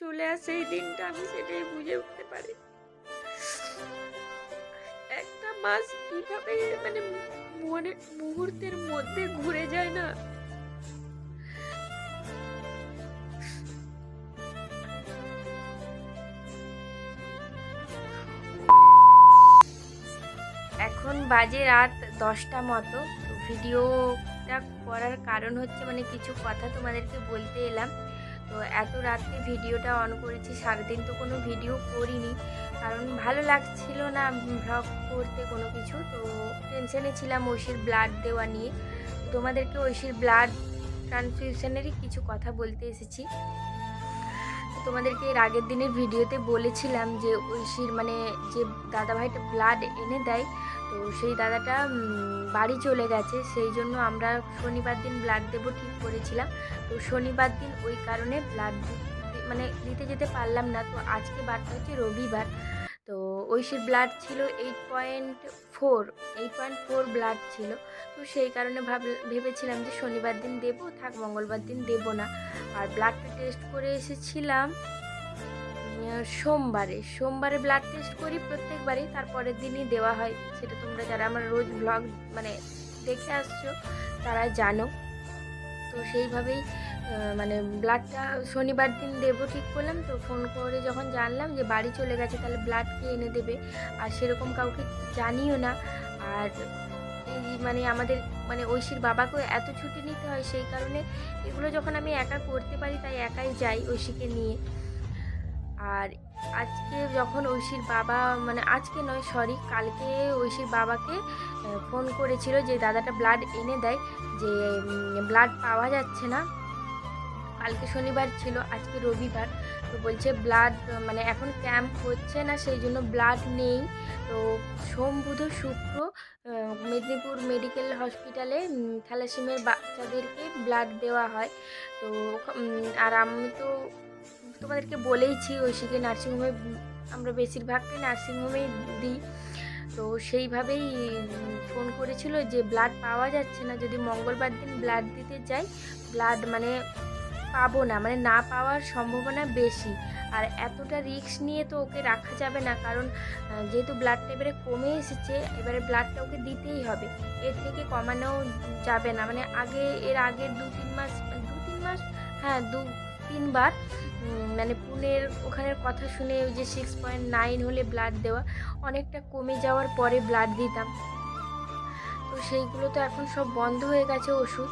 চলে আসে, এই দিনটা আমি সেটাই বুঝে উঠতে পারি। একটা মাস কীভাবে মানে মনে, মুহূর্তের মধ্যে ঘুরে যায় না। এখন বাজে রাত দশটা মতো। ভিডিওটা করার কারণ হচ্ছে মানে কিছু কথা তোমাদেরকে বলতে এলাম। তো এত রাত্রে ভিডিওটা অন করেছি, সারাদিন তো কোনো ভিডিও করিনি। কারণ ভালো লাগছিল না ভ্লগ করতে কোনো কিছু, তো টেনশনে ছিলাম ঐশীর ব্লাড দেওয়া নিয়ে। তোমাদেরকে ঐশীর ব্লাড ট্রান্সফিউশনেরই কিছু কথা বলতে এসেছি। তোমাদেরকে এর আগের দিনের ভিডিওতে বলেছিলাম যে ঐশীর মানে যে দাদাভাইটা ব্লাড এনে দেয় তো সেই দাদাটা বাড়ি চলে গেছে। সেই জন্য আমরা শনিবার দিন ব্লাড দেবো ঠিক করেছিলাম। তো শনিবার দিন ওই কারণে ব্লাড মানে দিতে যেতে পারলাম না। তো আজকে বারটা হচ্ছে রবিবার। তো ঐশীর ব্লাড ছিল eight point four eight point four blood ছিল। তো সেই কারণে ভাব, ভেবেছিলাম যে শনিবার দিন দেবো, থাক মঙ্গলবার দিন দেবো না। আর ব্লাডটা টেস্ট করে এসেছিলাম। সোমবারে সোমবারে ব্লাড টেস্ট করি প্রত্যেকবারই, তারপরের দিনই দেওয়া হয়। সেটা তোমরা যারা আমার রোজ ব্লগ মানে দেখে আসছো, তারা জানো। তো সেইভাবেই মানে ব্লাডটা শনিবার দিন দেবো ঠিক করলাম। তো ফোন করে যখন জানলাম যে বাড়ি চলে গেছে, তাহলে ব্লাড কে এনে দেবে। আর সেরকম কাউকে জানিও না। আর এই মানে আমাদের মানে ঐশীর বাবাকেও এত ছুটি নিতে হয় সেই কারণে এগুলো যখন আমি একা করতে পারি, তাই একাই যাই ঐশীকে নিয়ে। আর আজকে যখন ঐশীর বাবা মানে আজকে নয় সরি কালকে ঐশীর বাবাকে ফোন করেছিল যে দাদাটা ব্লাড এনে দেয় যে ব্লাড পাওয়া যাচ্ছে না। কালকে শনিবার ছিল আজকে রবিবার। তো বলছে ব্লাড মানে এখন ক্যাম্প হচ্ছে না সেই জন্য ব্লাড নেই। তো সোম বুধ শুক্র মেদিনীপুর মেডিকেল হসপিটালে উম, থ্যালাসেমিয়ার বাচ্চাদেরকে ব্লাড দেওয়া হয়। তো আর আমি তো তোমাদেরকে বলেইছি ঐশীকে নার্সিংহোমে, আমরা বেশিরভাগটাই নার্সিংহোমেই দিই। তো সেইভাবেই ফোন করেছিল যে ব্লাড পাওয়া যাচ্ছে না, যদি মঙ্গলবার দিন ব্লাড দিতে যাই ব্লাড মানে পাবো না মানে না পাওয়ার সম্ভাবনা বেশি। আর এতটা রিস্ক নিয়ে তো ওকে রাখা যাবে না, কারণ যেহেতু ব্লাডটা এবারে কমে এসেছে, এবারে ব্লাডটা ওকে দিতেই হবে। এর থেকে কমানো যাবে না মানে আগে, এর আগের দু তিন মাস দু তিন মাস হ্যাঁ দু তিনবার মানে পুনের ওখানের কথা শুনে ওই যে সিক্স পয়েন্ট নাইন হলে ব্লাড দেওয়া, অনেকটা কমে যাওয়ার পরে ব্লাড দিতাম। তো সেইগুলো তো এখন সব বন্ধ হয়ে গেছে ওষুধ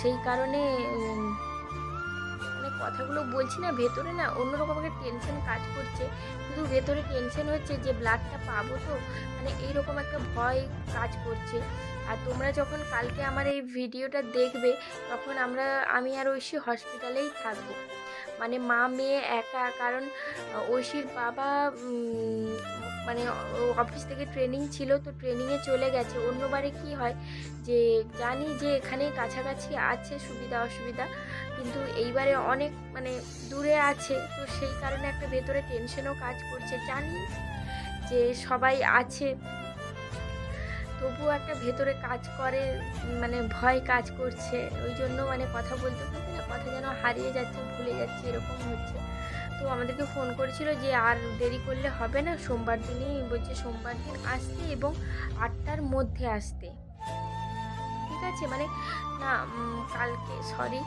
সেই কারণে মানে কথাগুলো বলছি না, ভেতরে না অন্যরকম একটা টেনশন কাজ করছে। শুধু ভেতরে টেনশন হচ্ছে যে ব্লাডটা পাবো তো মানে এইরকম একটা ভয় কাজ করছে। আর তোমরা যখন কালকে আমার এই ভিডিওটা দেখবে, তখন আমরা, আমি আর ঐশী হসপিটালেই থাকব। মানে মা মেয়ে একা, কারণ ঐশীর বাবা মানে অফিস থেকে ট্রেনিং ছিল, তো ট্রেনিংয়ে চলে গেছে। অন্যবারে কি হয় যে, জানি যে এখানে কাছাকাছি আছে সুবিধা, অসুবিধা, কিন্তু এইবারে অনেক মানে দূরে আছে, তো সেই কারণে একটা ভেতরে টেনশনও কাজ করছে। জানি যে সবাই আছে তবুও একটা ভেতরে কাজ করে মানে ভয় কাজ করছে। ওই জন্য মানে কথা বলতে বলতে না, কথা যেন হারিয়ে যাচ্ছে, ভুলে যাচ্ছে, এরকম হচ্ছে। তো আমাদেরকে ফোন করেছিল যে, আর দেরি করলে হবে না, সোমবার দিনই বলছে সোমবার দিন আসতে এবং আটটার মধ্যে আসতে। ঠিক আছে? মানে না কালকে সরি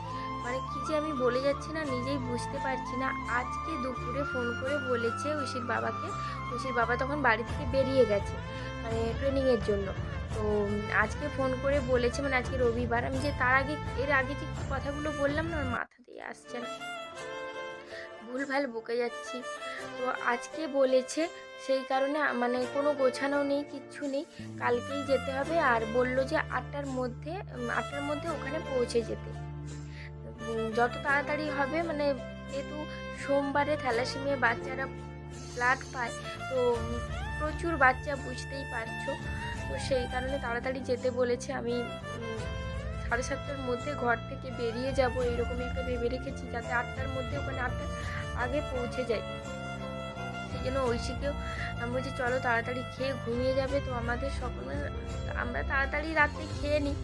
মানে কি যে আমি বলে যাচ্ছি না, নিজেই বুঝতে পারছি না। আজকে দুপুরে ফোন করে বলেছে ঐশীর বাবাকে। ঐশীর বাবা তখন বাড়ি থেকে বেরিয়ে গেছে মানে ট্রেনিংয়ের জন্য। তো আজকে ফোন করে বলেছে মানে আজকে রবিবার। আমি যে তার আগে, এর আগে যে কথাগুলো বললাম না আমার মাথা দিয়ে আসছে না। ভুলভাল বকে যাচ্ছি। তো আজকে বলেছে, সেই কারণে মানে কোনো গোছানো নেই, কিচ্ছু নেই। কালকেই যেতে হবে। আর বলল যে আটটার মধ্যে আটটার মধ্যে ওখানে পৌঁছে যেতে। যত তাড়াতাড়ি হবে মানে যেহেতু সোমবারে থ্যালাসেমিয়া বাচ্চারা ব্লাড পায়, তো প্রচুর বাচ্চা বুঝতেই পারছ। তো সেই কারণে তাড়াতাড়ি যেতে বলেছে। আমি সাড়ে সাতটার মধ্যে ঘর থেকে বেরিয়ে যাব, এইরকমই একটা ভেবে রেখেছি, যাতে আটটার মধ্যে ওখানে আটটার আগে পৌঁছে যাই। সেই জন্য ঐশীকেও আমি বলছি, চলো তাড়াতাড়ি খেয়ে ঘুমিয়ে যাবে তো আমাদের সকলে আমরা তাড়াতাড়ি রাতে খেয়ে নিই।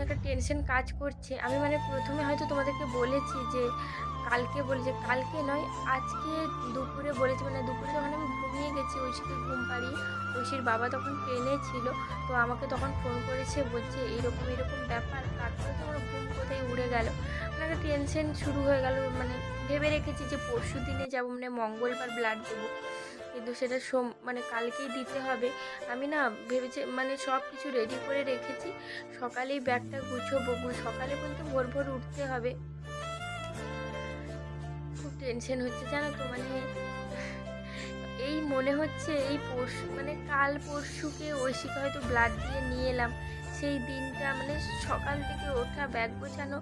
একটা টেনশন কাজ করছে। আমি মানে প্রথমে হয়তো তোমাদেরকে বলেছি যে, কালকে বলেছে, কালকে নয়, আজকে দুপুরে বলেছে। মানে দুপুরে যখন আমি ঘুমিয়ে গেছি ঐশীকে ঘুম পাড়িয়ে ঐশীর বাবা তখন ট্রেনে ছিল, তো আমাকে তখন ফোন করেছে, বলছে এইরকম এরকম ব্যাপার। তারপরে তো আমার ঘুম কোথায় উড়ে গেল। মানে টেনশন শুরু হয়ে গেল। মানে ভেবে রেখেছি যে পরশু দিনে যাব মানে মঙ্গলবার ব্লাড দেবো। কিন্তু সেটা সোম মানে কালকেই দিতে হবে। আমি না ভেবেছি মানে সব কিছু রেডি করে রেখেছি। সকালেই ব্যাগটা গুছোবো সকালে বলতে ভোর ভোর উঠতে হবে। খুব টেনশন হচ্ছে, জানো তো মানে এই মনে হচ্ছে এই পরশু মানে কাল পরশুকে ঐশীকে হয়তো ব্লাড দিয়ে নিয়ে এলাম। সেই দিনটা মানে সকাল থেকে ওঠা, ব্যাগ গোছানো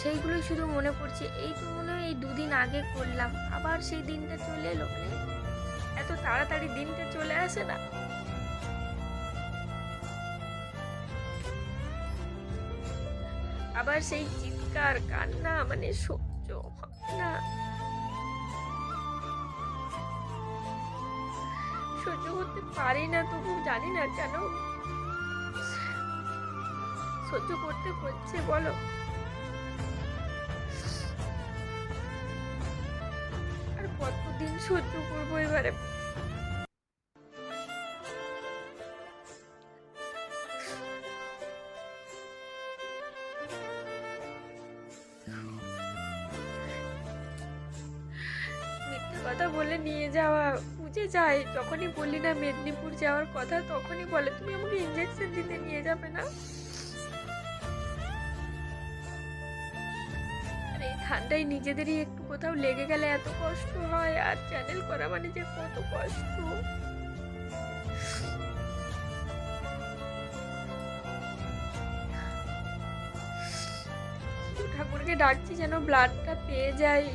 সেইগুলোই শুধু মনে পড়ছে। এই তো মনে হয় এই দুদিন আগে করলাম। আবার সেই দিনটা চলে এলো মানে তাড়াতাড়ি দিনটা চলে আসে না। আবার সেই চিৎকার, কান্না মানে সহ্য হয় না। সহ্য করতে পারি না তবু জানি না কেন। সহ্য করতে হচ্ছে, বলো। আর কতদিন সহ্য করব এবারে? কথা বলে নিয়ে যাওয়া বুঝে যায়। যখনই বললি না মেদিনীপুর যাওয়ার কথা, তখনই বলে, তুমি আমাকে ইঞ্জেকশন দিতে নিয়ে যাবে না? এই ঠান্ডায় নিজেদেরই একটু কোথাও লেগে গেলে এত কষ্ট হয়, আর চ্যানেল করা মানে যে কত কষ্ট। ঠাকুরকে ডাকছি যেন ব্লাডটা পেয়ে যায়।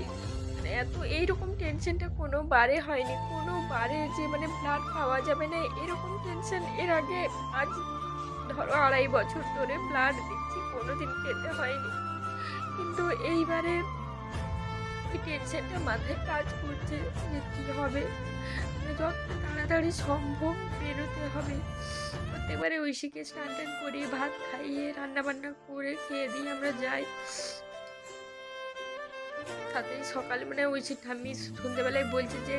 মানে এত এইরকম টেনশনটা কোনো বারে হয়নি কোনো বারে যে মানে ব্লাড পাওয়া যাবে না, এরকম টেনশন এর আগে আজ ধরো আড়াই বছর ধরে ব্লাড দিচ্ছি, কোনোদিন পেতে হয়নি। কিন্তু এইবারে ওই টেনশনটা মাথায় কাজ করছে যে কী হবে? মানে যত তাড়াতাড়ি সম্ভব বেরোতে হবে। প্রত্যেকবারে ঐশীকে স্নান টান করিয়ে ভাত খাইয়ে রান্না বান্না করে খেয়ে দিয়ে আমরা যাই। তাতে সকালে মানে ওই ঠাম্মি সন্ধ্যেবেলায় বলছি যে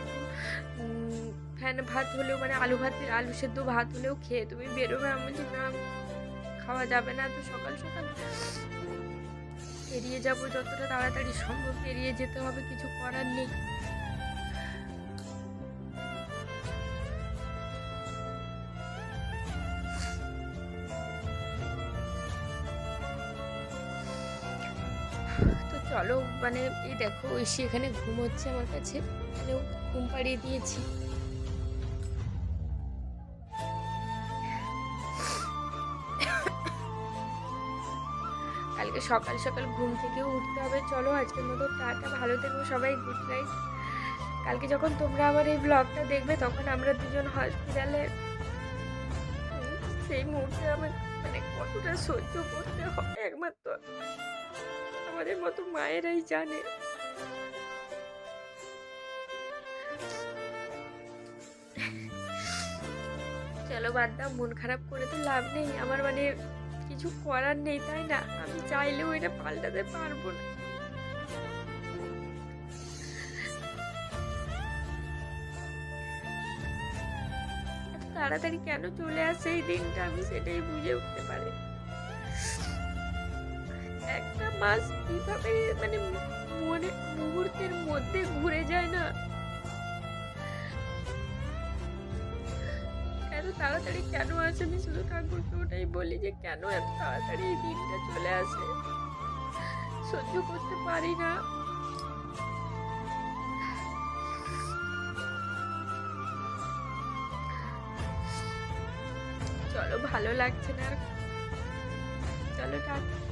ফ্যান ভাত হলেও মানে আলু ভাত, আলু সেদ্ধ ভাত হলেও খেয়ে তুমি বেরোবে। আমি বলছি, না, খাওয়া যাবে না তো সকাল সকাল। এড়িয়ে যাব যতটা তাড়াতাড়ি সম্ভব। এড়িয়ে যেতে হবে, কিছু করার নেই। চলো মানে এই দেখো ঐশী এখানে ঘুম হচ্ছে আমার কাছে। মানে ঘুম পাড়িয়ে দিয়েছি। কালকে সকাল সকাল ঘুম থেকে উঠতে হবে। চলো, আজকের মতো টাটা, ভালো থেকো সবাই গুড নাইট কালকে যখন তোমরা আমার এই ব্লগটা দেখবে, তখন আমরা দুজন হসপিটালে সেই মুহূর্তে আমার মানে কতটা সহ্য করতে হবে একমাত্র। আমাদের মতো মায়েরাই জানে। চলো বাদ দাও, মন খারাপ করে তো লাভ নেই। আমার মানে কিছু করার নেই, তাই না? আমি চাইলেও এটা পাল্টাতে পারব না। তাড়াতাড়ি কেন চলে আসে এই দিনটা? আমি সেটাই বুঝে উঠতে পারি মাস কীভাবে মানে মনে মুহূর্তের মধ্যে ঘুরে যায় না? এত তাড়াতাড়ি কেন আসে? আমি শুধু ঠাকুরকে ওটাই বলি যে, কেন এত তাড়াতাড়ি এই দিনটা চলে আসে? সহ্য করতে পারি না। চলো ভালো লাগছে না। আর চলো টাটা